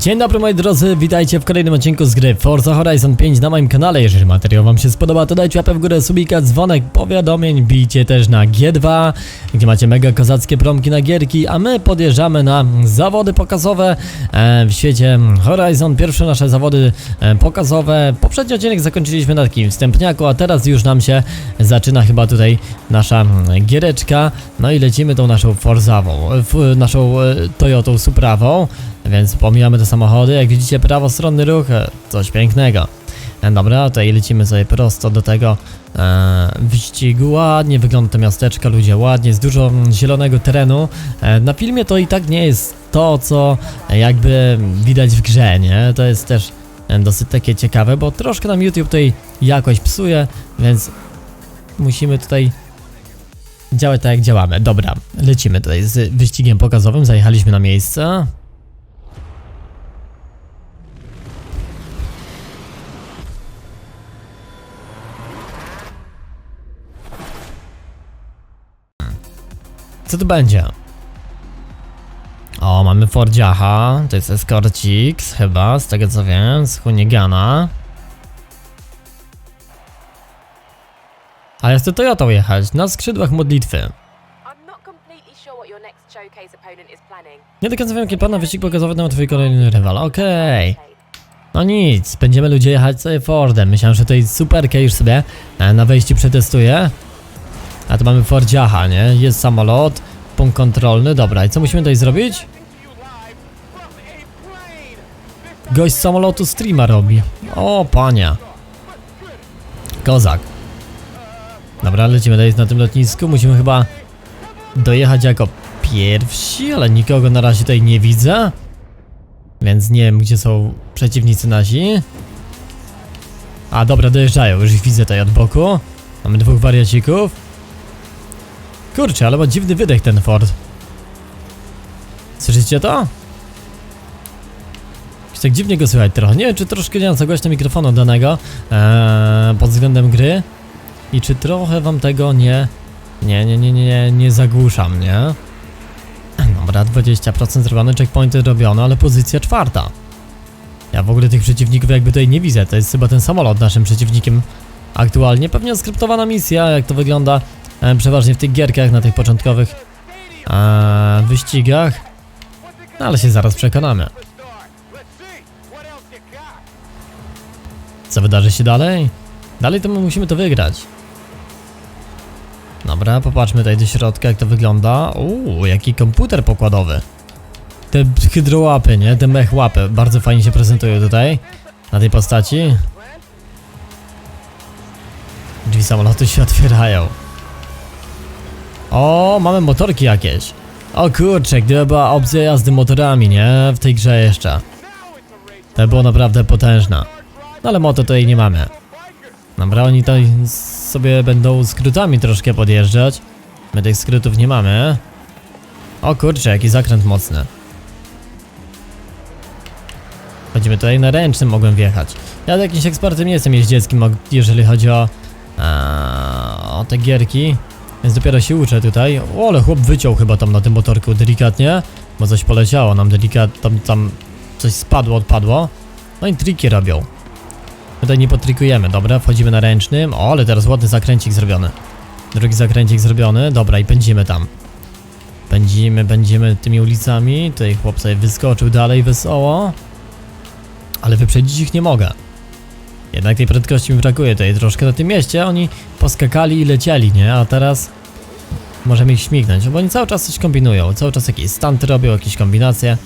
Dzień dobry moi drodzy, witajcie w kolejnym odcinku z gry Forza Horizon 5 na moim kanale. Jeżeli materiał wam się spodoba, to dajcie łapę w górę, subika, dzwonek, powiadomień, bijcie też na G2, gdzie macie mega kozackie promki na gierki, a my podjeżdżamy na zawody pokazowe e, w świecie Horizon. Pierwsze nasze zawody e, pokazowe. Poprzedni odcinek zakończyliśmy na takim wstępniaku, a teraz już nam się zaczyna chyba tutaj nasza giereczka. No i lecimy tą naszą Forzawą, e, f, naszą e, Toyotą Suprawą. Więc pomijamy te samochody, jak widzicie prawostronny ruch, e, coś pięknego. E, Dobra, tutaj lecimy sobie prosto do tego e, wyścigu. Ładnie wygląda to miasteczko, ludzie, ładnie, jest dużo zielonego terenu. E, na filmie to i tak nie jest to, co e, jakby widać w grze, nie? To jest też e, dosyć takie ciekawe, bo troszkę nam YouTube tutaj jakoś psuje, więc musimy tutaj działać tak jak działamy. Dobra, lecimy tutaj z wyścigiem pokazowym, zajechaliśmy na miejsce. Co tu będzie? O, mamy Fordziacha, to jest Escorcix chyba, z tego co wiem, z Hunigana. Ale chcę Toyotą jechać, na skrzydłach modlitwy. Nie do końca wiem, jaki plan wyścig pokazowy na twój kolejny rywal, okej. No nic, będziemy ludzie jechać sobie Fordem. Myślałem, że tutaj superkę już sobie e, na wejściu przetestuję. A tu mamy Fordziacha, nie? Jest samolot, punkt kontrolny, dobra. I co musimy tutaj zrobić? Gość z samolotu streama robi. O, pania. Kozak. Dobra, lecimy dalej na tym lotnisku. Musimy chyba dojechać jako pierwsi, ale nikogo na razie tutaj nie widzę. Więc nie wiem, gdzie są przeciwnicy nasi. A dobra, dojeżdżają, już ich widzę tutaj od boku. Mamy dwóch wariacików. Kurczę, ale ma dziwny wydech ten Ford. Słyszycie to? Jakoś tak dziwnie go słychać trochę. Nie wiem, czy troszkę nie mam za głośno mikrofonu danego eee, pod względem gry. I czy trochę wam tego nie... Nie, nie, nie, nie, nie, zagłuszam, nie? Dobra, 20% zrobione, checkpointy robione, ale pozycja czwarta. Ja w ogóle tych przeciwników jakby tutaj nie widzę, to jest chyba ten samolot naszym przeciwnikiem aktualnie. Pewnie skryptowana misja, jak to wygląda e, przeważnie w tych gierkach, na tych początkowych e, wyścigach. No ale się zaraz przekonamy. Co wydarzy się dalej? Dalej to my musimy to wygrać. Dobra, popatrzmy tutaj do środka, jak to wygląda. Uuu, jaki komputer pokładowy. Te hydrołapy, nie? Te mech łapy bardzo fajnie się prezentują tutaj. Na tej postaci. Drzwi samolotu się otwierają. O, mamy motorki jakieś. O kurczę, gdyby była opcja jazdy motorami, nie? W tej grze jeszcze. To było naprawdę potężne. No ale moto tutaj nie mamy. Dobra, oni tutaj sobie będą skrótami troszkę podjeżdżać. My tych skrótów nie mamy. O kurczę, jaki zakręt mocny. Chodzimy tutaj na ręcznym mogłem wjechać. Ja jakimś ekspertem nie jestem jeździeckim, jeżeli chodzi o, a, o te gierki. Więc dopiero się uczę tutaj. O, ale chłop wyciął chyba tam na tym motorku delikatnie. Bo coś poleciało nam delikatnie, tam, tam coś spadło, odpadło. No i triki robią. Tutaj nie potrikujemy, dobra, wchodzimy na ręcznym. O, ale teraz ładny zakręcik zrobiony. Drugi zakręcik zrobiony, dobra i pędzimy tam. Pędzimy, pędzimy tymi ulicami. Tutaj chłop sobie wyskoczył dalej wesoło. Ale wyprzedzić ich nie mogę. Jednak tej prędkości mi brakuje tutaj troszkę na tym mieście. Oni poskakali i lecieli, nie? A teraz możemy ich śmignąć, bo oni cały czas coś kombinują. Cały czas jakieś stunty robią, jakieś kombinacje.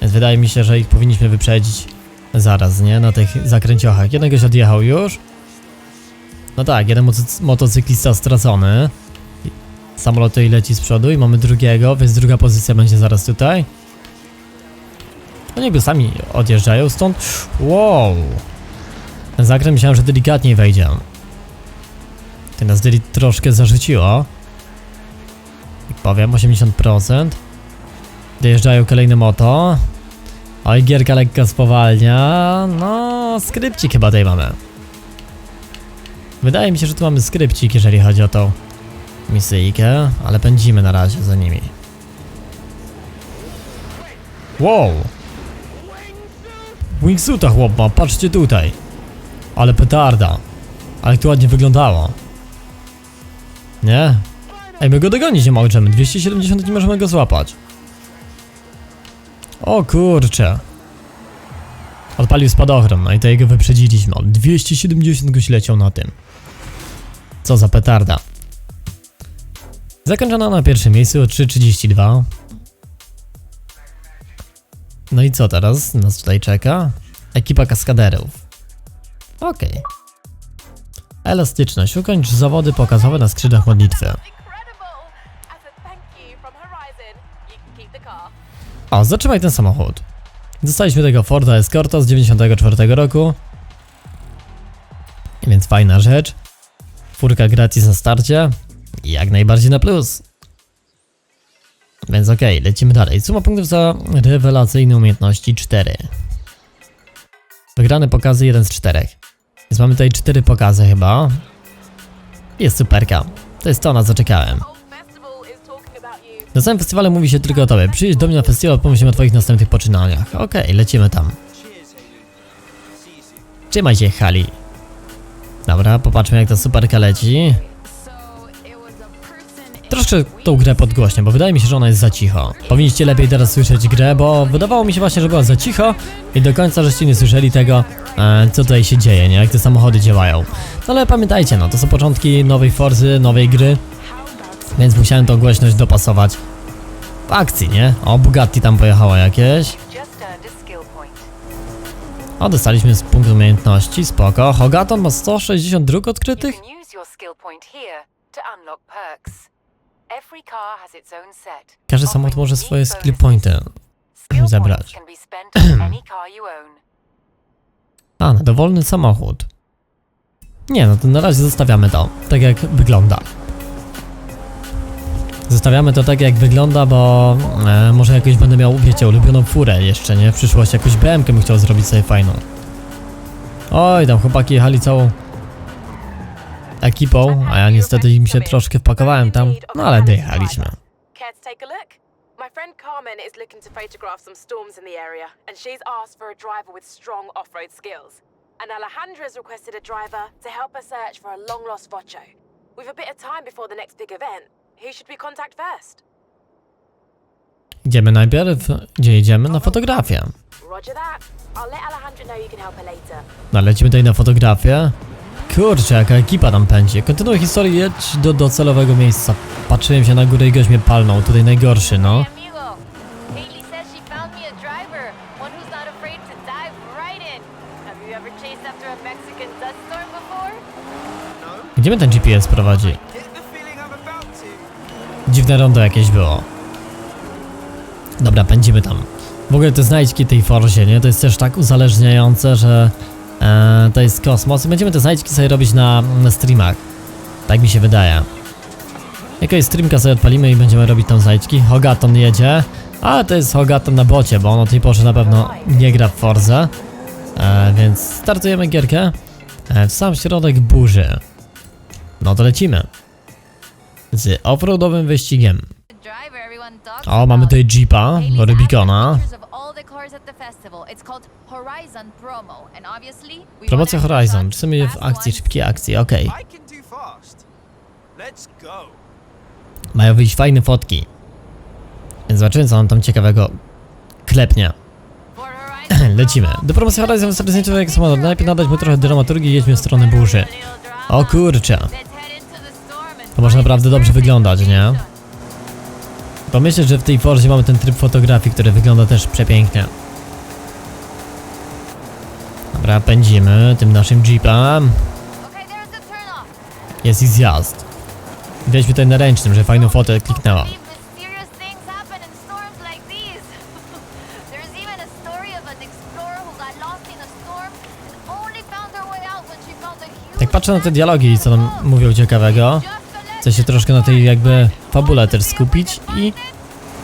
Więc wydaje mi się, że ich powinniśmy wyprzedzić zaraz, nie? Na tych zakręciochach. Jednego się odjechał już. No tak, jeden motocyklista stracony. Samolot tutaj leci z przodu i mamy drugiego, więc druga pozycja będzie zaraz tutaj. No niby sami odjeżdżają stąd. Wow! Ten zakręt myślałem, że delikatniej wejdzie. Ty nas deli troszkę zarzuciło. Jak powiem, 80%. Dojeżdżają kolejne moto. Oj, gierka lekko spowalnia. No, skrypcik chyba tutaj mamy. Wydaje mi się, że tu mamy skrypcik, jeżeli chodzi o tą misyjkę, ale pędzimy na razie za nimi. Wow! Wingsuita chłop ma, patrzcie tutaj. Ale petarda. Ale to ładnie wyglądało. Nie? Ej, my go dogonić nie możemy. 270 nie możemy go złapać. O kurcze. Odpalił spadochron, no i to jego wyprzedziliśmy. On 270 goś leciał na tym. Co za petarda. Zakończono na pierwszym miejscu o 3.32. No i co teraz nas tutaj czeka? Ekipa kaskaderów. Okej. Elastyczność. Ukończ zawody pokazowe na skrzydłach modlitwy. O, zatrzymaj ten samochód. Dostaliśmy tego Forda Escorta z 94 roku. Więc fajna rzecz. Furka gratis na starcie. Jak najbardziej na plus. Więc okej, lecimy dalej. Suma punktów za rewelacyjne umiejętności 4. Wygrane pokazy 1 z 4. Więc mamy tutaj 4 pokazy chyba. Jest superka. To jest to, na co czekałem. Na samym festiwalu mówi się tylko o tobie. Przyjedź do mnie na festiwal, pomyślimy o twoich następnych poczynaniach. Okej, lecimy tam. Trzymaj się, Hali. Dobra, popatrzmy jak ta superka leci. Troszkę tą grę podgłośnię, bo wydaje mi się, że ona jest za cicho. Powinniście lepiej teraz słyszeć grę, bo wydawało mi się właśnie, że była za cicho i do końca żeście nie słyszeli tego, e, co tutaj się dzieje, nie? Jak te samochody działają. No ale pamiętajcie, no to są początki nowej Forzy, nowej gry, więc musiałem tą głośność dopasować w akcji, nie? O, Bugatti tam pojechała jakieś. O, dostaliśmy z punktu umiejętności, spoko. Hogaton ma 160 dróg odkrytych? Każdy samochód może swoje skill pointy own. A, na dowolny samochód. Nie, no to na razie zostawiamy to, tak jak wygląda. Zostawiamy to tak jak wygląda, bo e, może jakoś będę miał, wiecie, ulubioną furę jeszcze, nie? W przyszłości jakąś BM-kę bym chciał zrobić sobie fajną. Oj, tam chłopaki jechali całą ekipą, a ja niestety im się troszkę wpakowałem tam, no ale dojechaliśmy. My friend Carmen is looking to photograph some storms in the area, and she's asked for a driver with strong off-road skills. And Alejandra's requested a driver to help her search for a long-lost Vocho. With a bit of time before the next big event, who should we contact first? Idziemy najpierw, gdzie jedziemy? Na fotografię. Roger that. I'll let Alejandra know you can help her later. No, lecimy tutaj na fotografię. Kurczę, jaka ekipa tam pędzi. Kontynuuj historię, jedź do docelowego miejsca. Patrzyłem się na górę i gość mnie palnął. Tutaj najgorszy, no. Hey, amigo. Haley says she found me a driver, one who's not afraid to dive right in. Have you ever chased after a Mexican dust storm before? Gdzie mnie ten GPS prowadzi? Dziwne rondo jakieś było. Dobra, pędzimy tam. W ogóle te znajdźki tej Forzie, nie? To jest też tak uzależniające, że e, to jest kosmos i będziemy te znajdźki sobie robić na, na streamach. Tak mi się wydaje. Jakaś streamka sobie odpalimy i będziemy robić tam znajdźki. Hogaton jedzie, ale to jest Hogaton na bocie, bo on o tej porze na pewno nie gra w Forze. E, więc startujemy gierkę e, w sam środek burzy. No to lecimy. Z offroadowym wyścigiem. O, mamy tutaj Jeepa, Rubicona. Promocja Horizon. shot Chcemy w akcji, fast. Let's go. Mają wyjść fajne fotki. Więc zobaczymy, co on tam ciekawego Horizon Lecimy. Do promocji Horizon wystarczy jak samochód. Najpierw nadać mu trochę dramaturgii i jedźmy w stronę burzy. O kurczę. To może naprawdę dobrze wyglądać, nie? Bo myślę, że w tej Forzie mamy ten tryb fotografii, który wygląda też przepięknie. Dobra, pędzimy tym naszym Jeepem. Jest i zjazd. Weźmy tutaj na ręcznym, że fajną fotę kliknęła. Jak patrzę na te dialogi, co tam mówią ciekawego, chcę się troszkę na tej jakby fabule też skupić i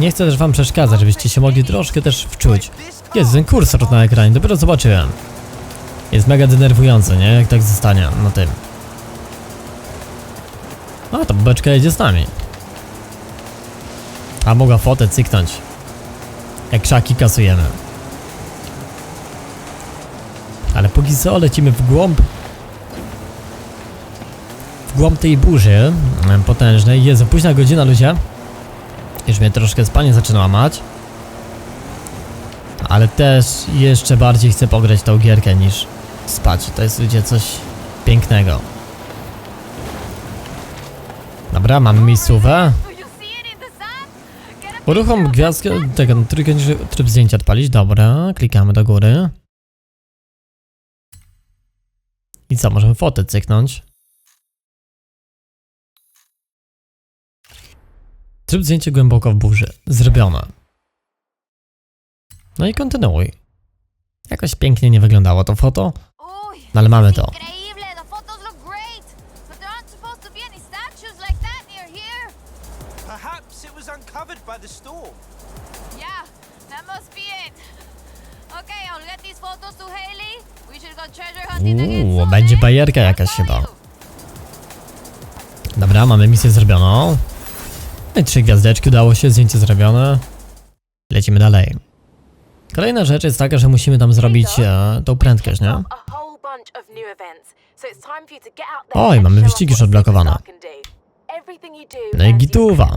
nie chcę też wam przeszkadzać, żebyście się mogli troszkę też wczuć. Jest ten kursor na ekranie, dopiero zobaczyłem. Jest mega denerwujący, nie? Jak tak zostanie na tym. A, to beczka jedzie z nami. A mogła fotę cyknąć. Jak krzaki kasujemy. póki co lecimy w głąb głąb tej burzy potężnej. Jezu, późna godzina, ludzie. Już mnie troszkę spanie zaczyna łamać. Ale też jeszcze bardziej chcę pograć tą gierkę niż spać. To jest, ludzie, coś pięknego. Dobra, mamy miejscówę. Uruchom gwiazdkę, the sun. tego, trójkątny tryb zdjęcia odpalić. Dobra, klikamy do góry. I co, możemy fotę cyknąć. Tryb zdjęcia głęboko w burzy. Zrobione. No i kontynuuj. Jakoś pięknie nie wyglądało to foto, no ale mamy to. Uuu, będzie bajerka jakaś chyba. Dobra, mamy misję zrobioną. No i trzy gwiazdeczki, udało się, zdjęcie zrobione. Lecimy dalej. Kolejna rzecz jest taka, że musimy tam zrobić e, tą prędkość, nie? Oj, mamy wyścigi już odblokowane. No i gituwa.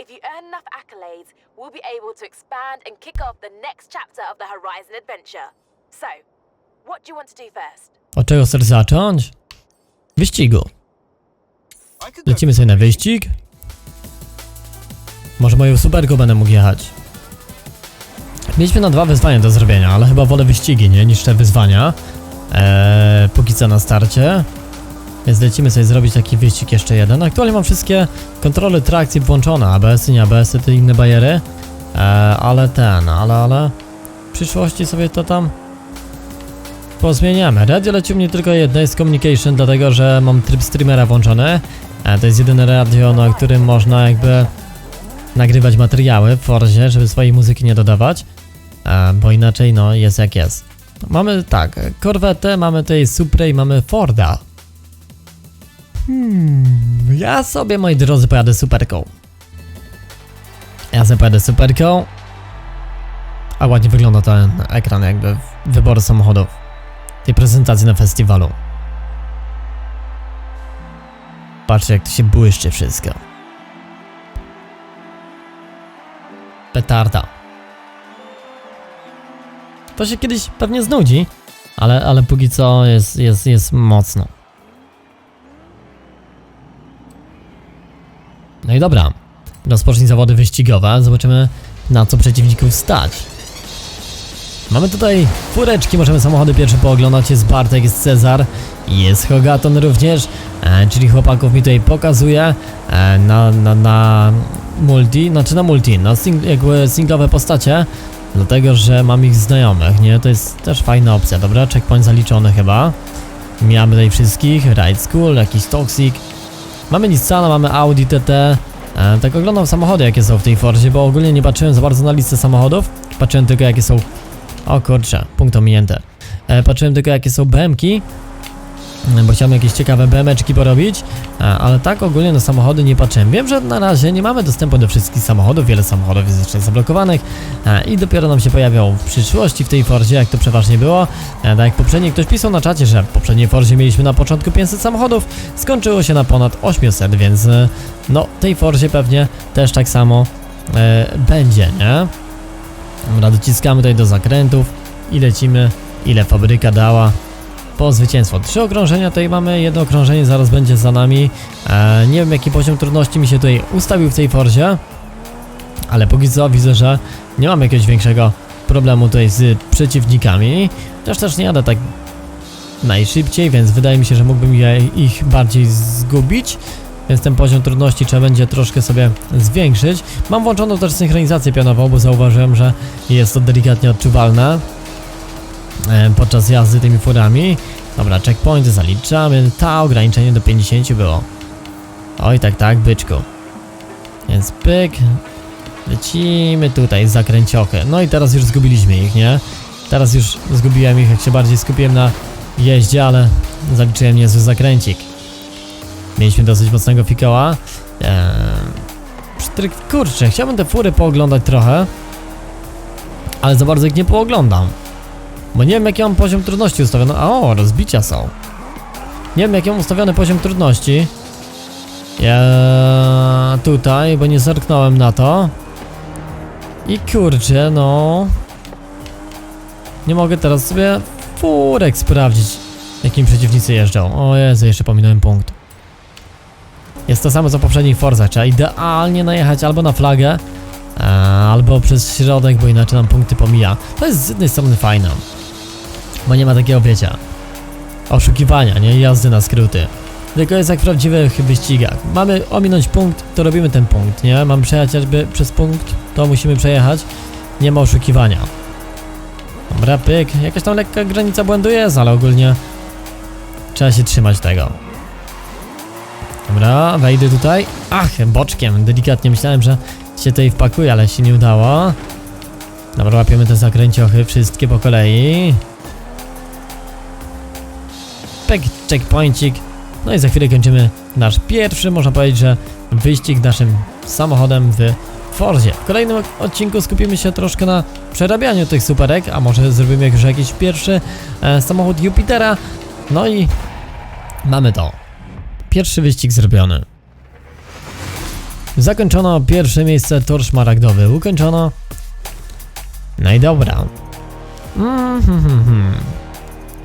If you earn enough accolades, we'll be able to expand and kick off the next chapter of the Horizon adventure. So, what do you want to do first? Od czego chcesz zacząć? Wyścigu. Lecimy sobie na wyścig. Może moją superką będę mógł jechać. Mieliśmy na dwa wyzwania do zrobienia, ale chyba wolę wyścigi, nie? Niż te wyzwania. Eee, póki co na starcie. Więc lecimy sobie zrobić taki wyścig jeszcze jeden. Aktualnie mam wszystkie kontrole trakcji włączone. ABS-y, nie ABS-y, te inne bajery. Eee, ale ten, ale, ale... W przyszłości sobie to tam... Pozmieniamy. Radio leci u mnie tylko jedno, jest communication, dlatego że mam tryb streamera włączony. E, to jest jedyne radio, na którym można jakby nagrywać materiały w Forzie, żeby swojej muzyki nie dodawać. E, bo inaczej no jest jak jest. Mamy tak, Corvette, mamy tutaj Supra i mamy Forda. Hmm, ja sobie moi drodzy pojadę superką. Ja sobie pojadę superką. A ładnie wygląda ten ekran jakby wyboru samochodów. Tej prezentacji na festiwalu. Patrzcie jak to się błyszczy wszystko. Petarda. To się kiedyś pewnie znudzi, ale, ale póki co jest, jest, jest mocno. No i dobra. Rozpocznij zawody wyścigowe. Zobaczymy na co przeciwników stać. Mamy tutaj fureczki, możemy samochody pierwsze pooglądać. Jest Bartek, jest Cezar, jest Hogaton również, e, czyli chłopaków mi tutaj pokazuje e, na, na, na multi, znaczy na multi, na sing, jakby singlowe postacie, dlatego że mam ich znajomych, nie? To jest też fajna opcja, dobra? Checkpoint zaliczony chyba. Mamy tutaj wszystkich, Ride School, jakiś Toxic. Mamy Nissana, mamy Audi TT. E, tak oglądam samochody jakie są w tej Forzie, bo ogólnie nie patrzyłem za bardzo na listę samochodów. Patrzyłem tylko jakie są o kurczę, punkt ominięty. E, patrzyłem tylko jakie są BMki, e, bo chciałem jakieś ciekawe BMeczki porobić, e, ale tak ogólnie na samochody nie patrzyłem. Wiem, że na razie nie mamy dostępu do wszystkich samochodów, wiele samochodów jest jeszcze zablokowanych e, i dopiero nam się pojawią w przyszłości w tej Fordzie, jak to przeważnie było. Tak jak poprzednio ktoś pisał na czacie, że w poprzedniej Fordzie mieliśmy na początku 500 samochodów, skończyło się na ponad 800, więc no tej Fordzie pewnie też tak samo będzie, nie? Dobra, dociskamy tutaj do zakrętów i lecimy, ile fabryka dała po zwycięstwo. Trzy okrążenia tutaj mamy, jedno okrążenie zaraz będzie za nami. E, nie wiem jaki poziom trudności mi się tutaj ustawił w tej Forzie, ale póki co widzę, że nie mam jakiegoś większego problemu tutaj z przeciwnikami. Też też nie jadę tak najszybciej, więc wydaje mi się, że mógłbym ich bardziej zgubić. Więc ten poziom trudności trzeba będzie troszkę sobie zwiększyć. Mam włączoną też synchronizację pionową, bo zauważyłem, że jest to delikatnie odczuwalne e, podczas jazdy tymi furami. Dobra, checkpointy zaliczamy. Ta ograniczenie do 50 było. Oj, tak, tak, byczku. Więc pyk. Lecimy tutaj, zakręciochy. No i teraz już zgubiliśmy ich, nie? Teraz już zgubiłem ich, jak się bardziej skupiłem na jeździe, ale zaliczyłem niezły zakręcik. Mieliśmy dosyć mocnego fikoła. Eee. Kurczę, chciałbym te fury pooglądać trochę. Ale za bardzo ich nie pooglądam. Bo nie wiem jaki mam poziom trudności ustawiony. A o, rozbicia są. Nie wiem jaki mam ustawiony poziom trudności. Ja tutaj, bo nie zerknąłem na to. I kurczę, no. Nie mogę teraz sobie furek sprawdzić, jakim przeciwnicy jeżdżą. O Jezu, jeszcze pominąłem punkt. Jest to samo co w poprzednich Forza. Trzeba idealnie najechać albo na flagę, e, albo przez środek, bo inaczej nam punkty pomija. To jest z jednej strony fajne, bo nie ma takiego, wiecie, oszukiwania, nie? Jazdy na skróty. Tylko jest jak w prawdziwych wyścigach. Mamy ominąć punkt, to robimy ten punkt, nie? Mamy przejechać jakby przez punkt, to musimy przejechać. Nie ma oszukiwania. Dobra, pyk. Jakaś tam lekka granica błędu jest, ale ogólnie trzeba się trzymać tego. Dobra, wejdę tutaj. Ach, boczkiem, delikatnie myślałem, że się tutaj wpakuje, ale się nie udało. Dobra, łapiemy te zakręciochy, wszystkie po kolei. Pek, checkpointik. No i za chwilę kończymy nasz pierwszy, można powiedzieć, że wyścig naszym samochodem w Forzie. W kolejnym odcinku skupimy się troszkę na przerabianiu tych superek, a może zrobimy już jakiś pierwszy e, samochód Jupitera. No i mamy to. Pierwszy wyścig zrobiony. Zakończono pierwsze miejsce, tor szmaragdowy ukończono. No i dobra.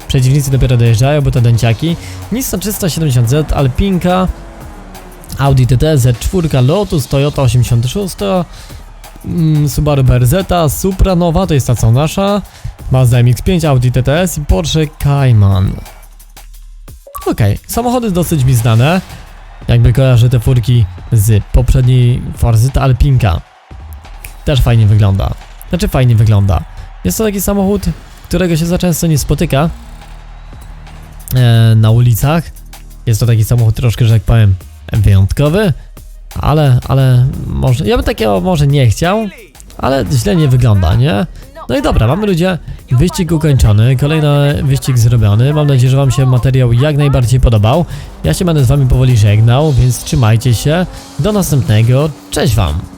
Przeciwnicy dopiero dojeżdżają, bo to dęciaki. Nissan 370Z, Alpinka, Audi TT, Z4, Lotus, Toyota 86, mm, Subaru BRZ, Supra Nowa, to jest ta co nasza, Mazda MX-5, Audi TTS i Porsche Cayman. Okej, samochody dosyć mi znane. Jakby kojarzę te furki z poprzedniej Forzy, Alpinka. Też fajnie wygląda. Znaczy fajnie wygląda. Jest to taki samochód, którego się za często nie spotyka e, na ulicach. Jest to taki samochód troszkę, że tak powiem, wyjątkowy, ale, ale może, ja bym takiego może nie chciał, ale źle nie wygląda, nie? No i dobra, mamy ludzie, wyścig ukończony, kolejny wyścig zrobiony, mam nadzieję, że wam się materiał jak najbardziej podobał. Ja się będę z wami powoli żegnał, więc trzymajcie się, do następnego, cześć wam!